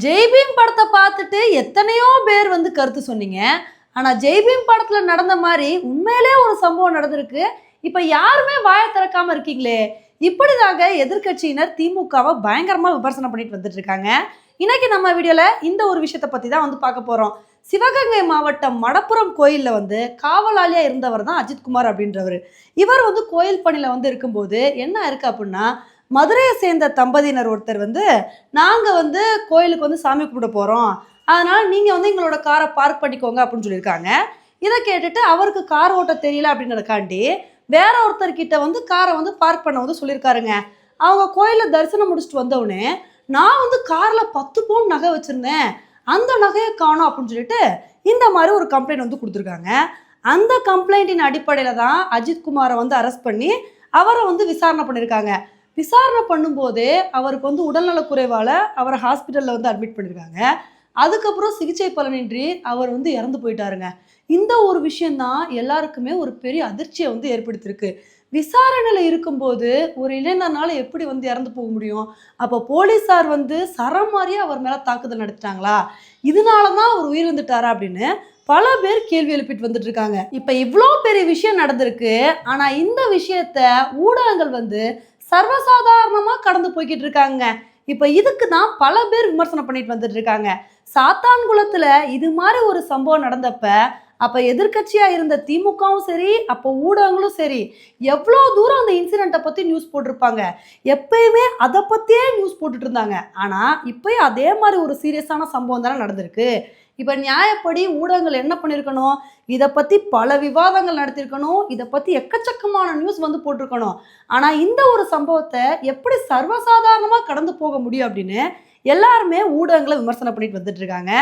ஜெய்பீம் படத்தை பார்த்துட்டு எத்தனையோ பேர் வந்து கருத்து சொன்னீங்க. ஆனால் ஜெய்பீம் படத்தில் நடந்த மாதிரி உண்மையிலே ஒரு சம்பவம் நடந்திருக்கு. இப்போ யாருமே வாயை திறக்காம இருக்கீங்களே? இப்படிதாங்க எதிர்க்கட்சியினர் திமுகவை பயங்கரமாக விமர்சனம் பண்ணிட்டு வந்துட்டு இருக்காங்க. இன்னைக்கு நம்ம வீடியோவில் இந்த ஒரு விஷயத்தை பற்றி தான் வந்து பார்க்க போகிறோம் சிவகங்கை மாவட்டம் மடப்புரம் கோயிலில் வந்து காவலாளியாக இருந்தவர் தான் அஜித்குமார் அப்படின்றவர். இவர் வந்து கோயில் பணியில் வந்து இருக்கும்போது என்ன இருக்குது அப்படின்னா மதுரையை சேர்ந்த தம்பதியினர் ஒருத்தர் வந்து நாங்கள் வந்து கோயிலுக்கு வந்து சாமி கும்பிட போகிறோம் அதனால் நீங்கள் வந்து எங்களோட காரை பார்க் பண்ணிக்கோங்க அப்படின்னு சொல்லியிருக்காங்க. இதை கேட்டுட்டு அவருக்கு கார் ஓட்ட தெரியல அப்படின்றதுக்காண்டி வேற ஒருத்தர்கிட்ட வந்து காரை வந்து பார்க் பண்ண வந்து சொல்லியிருக்காருங்க. அவங்க கோயிலில் தரிசனம் முடிச்சுட்டு வந்தவுடனே நான் வந்து காரில் பத்து பவுன் நகை வச்சுருந்தேன். அந்த நகையை காணும் அப்படின்னு சொல்லிட்டு இந்த மாதிரி ஒரு கம்ப்ளைண்ட் வந்து கொடுத்துருக்காங்க. அந்த கம்ப்ளைண்ட்டின் அடிப்படையில் தான் அஜித் குமாரை வந்து அரெஸ்ட் பண்ணி அவரை வந்து விசாரணை பண்ணியிருக்காங்க. விசாரணை பண்ணும்போதே அவருக்கு வந்து உடல்நலக் குறைவால் அவரை ஹாஸ்பிட்டலில் வந்து அட்மிட் பண்ணியிருக்காங்க அதுக்கப்புறம் சிகிச்சை பலனின்றி அவர் வந்து இறந்து போயிட்டாருங்க. இந்த ஒரு விஷயந்தான் எல்லாருக்குமே ஒரு பெரிய அதிர்ச்சியை வந்து ஏற்படுத்தியிருக்கு. விசாரணையில் இருக்கும்போது ஒரு இளைஞர்னால எப்படி வந்து இறந்து போக முடியும்? அப்போ போலீஸார் வந்து சரம் மாதிரியே அவர் மேலே தாக்குதல் நடத்திட்டாங்களா? இதனால தான் அவர் உயிரிழந்துட்டாரா அப்படின்னு பல பேர் கேள்வி எழுப்பிட்டு வந்துட்டு இருக்காங்க. இப்போ இவ்வளோ பெரிய விஷயம் நடந்திருக்கு. ஆனால் இந்த விஷயத்த ஊடகங்கள் வந்து சர்வசாதாரணமாக கடந்து போய்கிட்டு இருக்காங்க. இப்போ இதுக்கு தான் பல பேர் விமர்சனம் பண்ணிட்டு வந்துட்டு இருக்காங்க. சாத்தான்குளத்தில் இது மாதிரி ஒரு சம்பவம் நடந்தப்ப அப்போ எதிர்க்கட்சியாக இருந்த திமுகவும் சரி அப்போ ஊடகங்களும் சரி எவ்வளோ தூரம் அந்த இன்சிடெண்ட்டை பற்றி நியூஸ் போட்டிருப்பாங்க? எப்பயுமே அதை பற்றியே நியூஸ் போட்டுட்டு இருந்தாங்க. ஆனால் இப்போயும் அதே மாதிரி ஒரு சீரியஸான சம்பவம் தானே நடந்திருக்கு. இப்போ நியாயப்படி ஊடகங்கள் என்ன பண்ணியிருக்கணும் இதை பற்றி பல விவாதங்கள் நடத்தியிருக்கணும் இதை பற்றி எக்கச்சக்கமான நியூஸ் வந்து போட்டிருக்கணும். ஆனால் இந்த ஒரு சம்பவத்தை எப்படி சர்வசாதாரணமாக கடந்து போக முடியும் அப்படின்னு எல்லாருமே ஊடகங்களை விமர்சனம் பண்ணிட்டு வந்துட்டு இருக்காங்க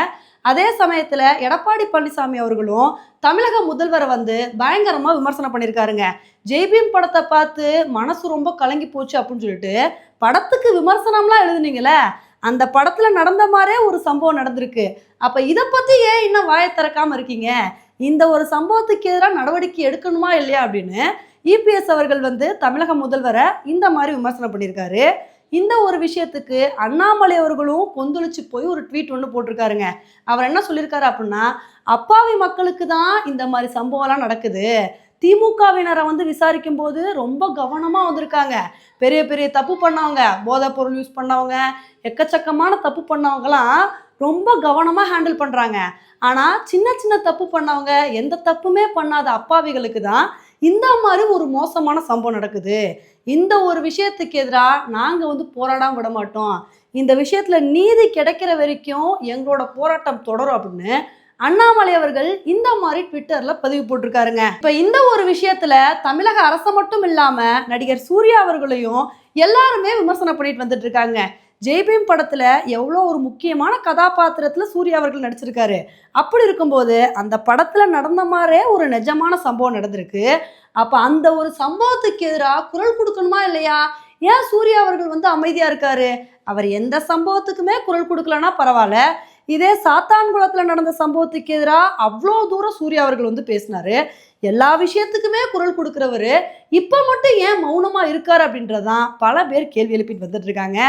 அதே சமயத்தில் எடப்பாடி பழனிசாமி அவர்களும் தமிழக முதல்வரை வந்து பயங்கரமாக விமர்சனம் பண்ணியிருக்காருங்க ஜெய்பீம் படத்தை பார்த்து மனசு ரொம்ப கலங்கி போச்சு அப்படின்னு சொல்லிட்டு படத்துக்கு விமர்சனம்லாம் எழுதுனீங்களே அந்த படத்தில் நடந்த மாதிரியே ஒரு சம்பவம் நடந்திருக்கு. அப்போ இதை பற்றி ஏன் இன்னும் வாயை திறக்காமல் இருக்கீங்க? இந்த ஒரு சம்பவத்துக்கு எதிராக நடவடிக்கை எடுக்கணுமா இல்லையா அப்படின்னு இபிஎஸ் அவர்கள் வந்து தமிழக முதல்வரை இந்த மாதிரி விமர்சனம் பண்ணியிருக்காரு. இந்த ஒரு விஷயத்துக்கு அண்ணாமலை அவர்களும் கொந்தளிச்சு போய் ஒரு ட்வீட் ஒன்று போட்டிருக்காருங்க. அவர் என்ன சொல்லியிருக்காரு அப்படின்னா அப்பாவி மக்களுக்கு தான் இந்த மாதிரி சம்பவம்லாம் நடக்குது. திமுகவினரை வந்து விசாரிக்கும் போது ரொம்ப கவனமாக வந்திருக்காங்க. பெரிய பெரிய தப்பு பண்ணவங்க போதைப் பொருள் யூஸ் பண்ணவங்க எக்கச்சக்கமான தப்பு பண்ணவங்கலாம் ரொம்ப கவனமாக ஹேண்டில் பண்ணுறாங்க ஆனால் சின்ன சின்ன தப்பு பண்ணவங்க எந்த தப்புமே பண்ணாத அப்பாவிகளுக்கு தான் இந்த மாதிரி ஒரு மோசமான சம்பவம் நடக்குது. இந்த ஒரு விஷயத்துக்கு எதிராக நாங்கள் வந்து போராடாம விட மாட்டோம். இந்த விஷயத்தில் நீதி கிடைக்கிற வரைக்கும் எங்களோட போராட்டம் தொடரும் அப்படின்னு அண்ணாமலை அவர்கள் இந்த மாதிரி ட்விட்டர்ல பதிவு போட்டிருக்காருங்க. இப்ப இந்த ஒரு விஷயத்துல தமிழக அரசு மட்டும் இல்லாம நடிகர் சூர்யா அவர்களையும் எல்லாருமே விமர்சனம் பண்ணிட்டு வந்துட்டு இருக்காங்க. ஜெய்பீம் படத்தில் எவ்வளோ ஒரு முக்கியமான கதாபாத்திரத்தில் சூர்யா அவர்கள் நடிச்சிருக்காரு. அப்படி இருக்கும்போது அந்த படத்தில் நடந்த மாதிரியே ஒரு நிஜமான சம்பவம் நடந்திருக்கு. அப்போ அந்த ஒரு சம்பவத்துக்கு எதிராக குரல் கொடுக்கணுமா இல்லையா? ஏன் சூர்யா அவர்கள் வந்து அமைதியாக இருக்காரு? அவர் எந்த சம்பவத்துக்குமே குரல் கொடுக்கலன்னா பரவாயில்ல. இதே சாத்தான்குளத்தில் நடந்த சம்பவத்துக்கு எதிராக அவ்வளோ தூரம் சூர்யா அவர்கள் வந்து பேசினாரு. எல்லா விஷயத்துக்குமே குரல் கொடுக்குறவர். இப்போ மட்டும் ஏன் மௌனமாக இருக்கார் அப்படின்றதான் பல பேர் கேள்வி எழுப்பிட்டு வந்துட்டு இருக்காங்க.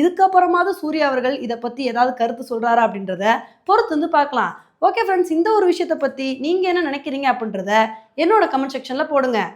இதுக்கப்புறமாவது சூர்யா அவர்கள் இதை பற்றி ஏதாவது கருத்து சொல்கிறாரா அப்படின்றத பொறுத்து வந்து பார்க்கலாம். ஓகே ஃப்ரெண்ட்ஸ் இந்த ஒரு விஷயத்தை பற்றி நீங்கள் என்ன நினைக்கிறீங்க அப்படின்றத என்னோட கமெண்ட் செக்ஷனில் போடுங்க.